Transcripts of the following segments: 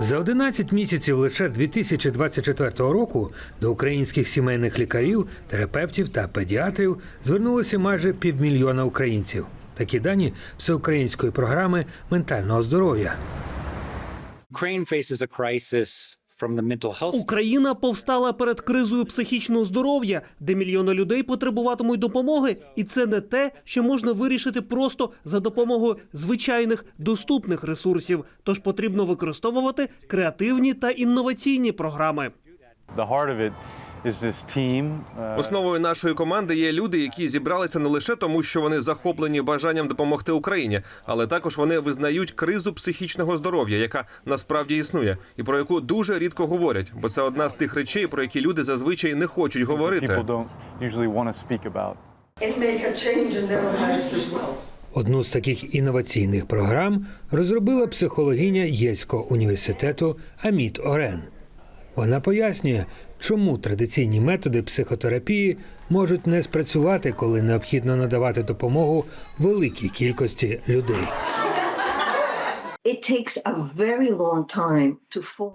За 11 місяців лише 2024 року до українських сімейних лікарів, терапевтів та педіатрів звернулося майже півмільйона українців. Такі дані всеукраїнської програми ментального здоров'я. Ukraine faces a crisis Україна повстала перед кризою психічного здоров'я, де мільйони людей потребуватимуть допомоги, і це не те, що можна вирішити просто за допомогою звичайних доступних ресурсів. Тож потрібно використовувати креативні та інноваційні програми. Uh, Основою нашої команди є люди, які зібралися не лише тому, що вони захоплені бажанням допомогти Україні, але також вони визнають кризу психічного здоров'я, яка насправді існує, і про яку дуже рідко говорять, бо це одна з тих речей, про які люди зазвичай не хочуть говорити. Одну з таких інноваційних програм розробила психологиня Єльського університету Аміт Орен. Вона пояснює, чому традиційні методи психотерапії можуть не спрацювати, коли необхідно надавати допомогу великій кількості людей.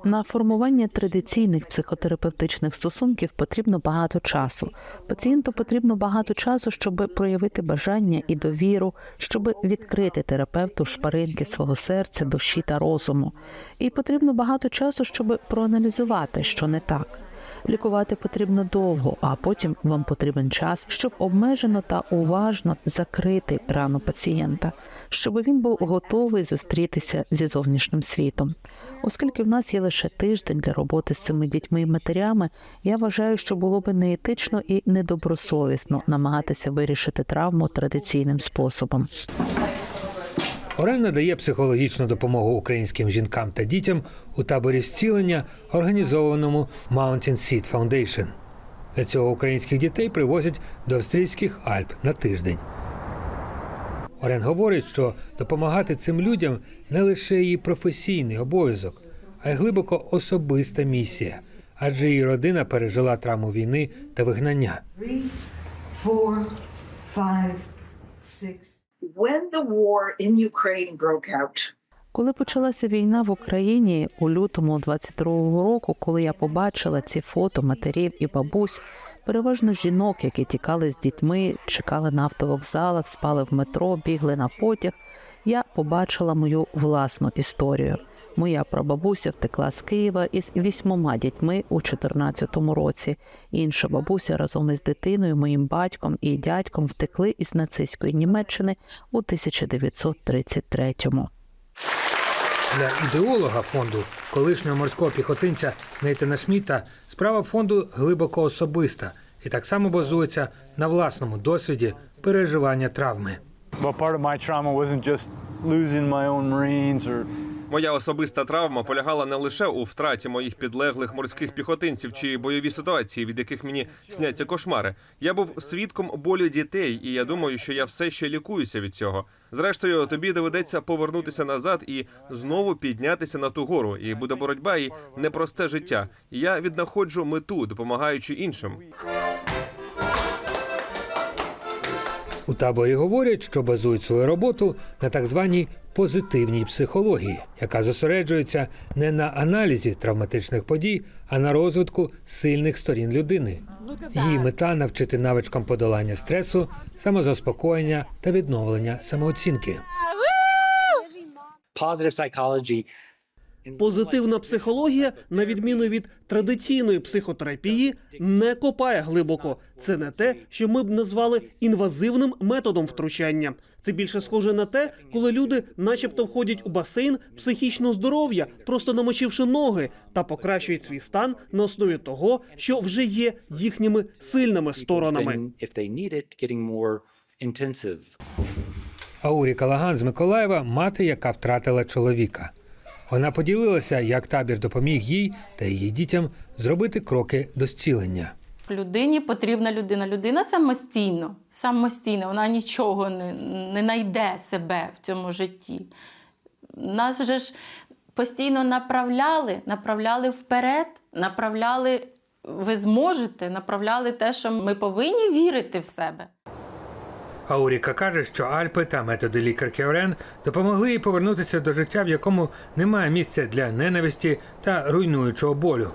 На формування традиційних психотерапевтичних стосунків потрібно багато часу. Пацієнту потрібно багато часу, щоб проявити бажання і довіру, щоб відкрити терапевту шпаринки свого серця, душі та розуму. І потрібно багато часу, щоб проаналізувати, що не так. Лікувати потрібно довго, а потім вам потрібен час, щоб обмежено та уважно закрити рану пацієнта, щоб він був готовий зустрітися зі зовнішнім світом. Оскільки в нас є лише тиждень для роботи з цими дітьми і матерями, я вважаю, що було би неетично і недобросовісно намагатися вирішити травму традиційним способом. Орен надає психологічну допомогу українським жінкам та дітям у таборі зцілення, організованому Mountain Seed Foundation. Для цього українських дітей привозять до австрійських Альп на тиждень. Орен говорить, що допомагати цим людям не лише її професійний обов'язок, а й глибоко особиста місія, адже її родина пережила травму війни та вигнання. Three, four, five, six. When the war in Ukraine broke out, Коли почалася війна в Україні у лютому 22-го року, коли я побачила ці фото матерів і бабусь, переважно жінок, які тікали з дітьми, чекали на автовокзалах, спали в метро, бігли на потяг, я побачила мою власну історію. Моя прабабуся втекла з Києва із вісьмома дітьми у 14-му році. Інша бабуся разом із дитиною, моїм батьком і дядьком втекли із нацистської Німеччини у 1933-му. Для ідеолога фонду, колишнього морського піхотинця Нейтана Сміта, справа фонду глибоко особиста і так само базується на власному досвіді переживання травми. But part of my trauma wasn't just losing my own Marines or Моя особиста травма полягала не лише у втраті моїх підлеглих морських піхотинців чи бойові ситуації, від яких мені сняться кошмари. Я був свідком болю дітей, і я думаю, що я все ще лікуюся від цього. Зрештою, тобі доведеться повернутися назад і знову піднятися на ту гору. І буде боротьба і непросте життя. Я віднаходжу мету, допомагаючи іншим. У таборі говорять, що базують свою роботу на так званій позитивній психології, яка зосереджується не на аналізі травматичних подій, а на розвитку сильних сторін людини. Її мета навчити навичкам подолання стресу, самозаспокоєння та відновлення самооцінки. positive psychology Позитивна психологія, на відміну від традиційної психотерапії, не копає глибоко. Це не те, що ми б назвали інвазивним методом втручання. Це більше схоже на те, коли люди, начебто, входять у басейн психічного здоров'я, просто намочивши ноги, та покращують свій стан на основі того, що вже є їхніми сильними сторонами. Аурі Калаган з Миколаєва мати, яка втратила чоловіка. Вона поділилася, як табір допоміг їй та її дітям зробити кроки до зцілення. Людині потрібна людина. Людина самостійно, самостійно, вона нічого не, не знайде себе в цьому житті. Нас же ж постійно направляли, направляли вперед, направляли, ви зможете, направляли те, що ми повинні вірити в себе. Ауріка каже, що Альпи та методи лікарки Орен допомогли їй повернутися до життя, в якому немає місця для ненависті та руйнуючого болю.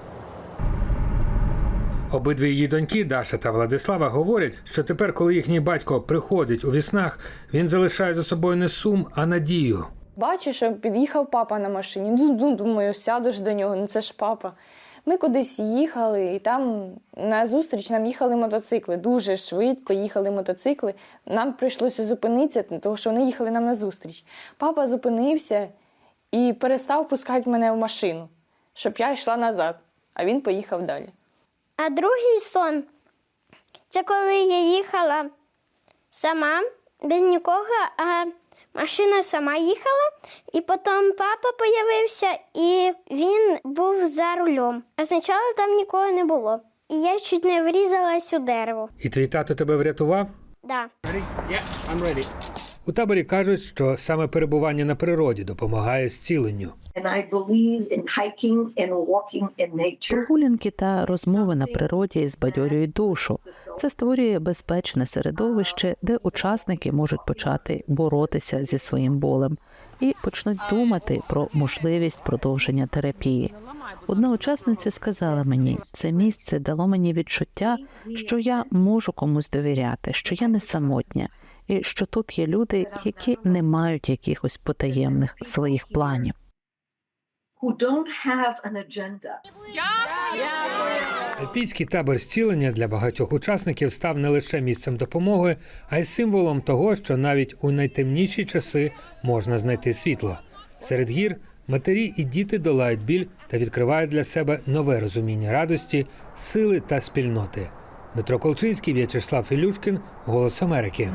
Обидві її доньки, Даша та Владислава, говорять, що тепер, коли їхній батько приходить у віснах, він залишає за собою не сум, а надію. Бачу, що під'їхав папа на машині. Ну, ну, думаю, сядеш до нього, ну це ж папа. Ми кудись їхали, і там на зустріч нам їхали мотоцикли. Дуже швидко їхали мотоцикли. Нам прийшлося зупинитися, тому що вони їхали нам на зустріч. Папа зупинився і перестав пускати мене в машину, щоб я йшла назад, а він поїхав далі. А другий сон це коли я їхала сама, без нікого, а машина сама їхала, і потім папа появився, і він був за рулем. А спочатку там нікого не було. І я чуть не врізалась у дерево. І твій тато тебе врятував? Да. У таборі кажуть, що саме перебування на природі допомагає зціленню. And I believe in hiking and walking in nature. Прогулянки та розмови на природі збадьорюють душу. Це створює безпечне середовище, де учасники можуть почати боротися зі своїм болем і почнуть думати про можливість продовження терапії. Одна учасниця сказала мені, це місце дало мені відчуття, що я можу комусь довіряти, що я не самотня, і що тут є люди, які не мають якихось потаємних своїх планів. Who don't have an agenda. Альпійський табор зцілення для багатьох учасників став не лише місцем допомоги, а й символом того, що навіть у найтемніші часи можна знайти світло. Серед гір матері і діти долають біль та відкривають для себе нове розуміння радості, сили та спільноти. Дмитро Колчинський, В'ячеслав Ілюшкін, Голос Америки.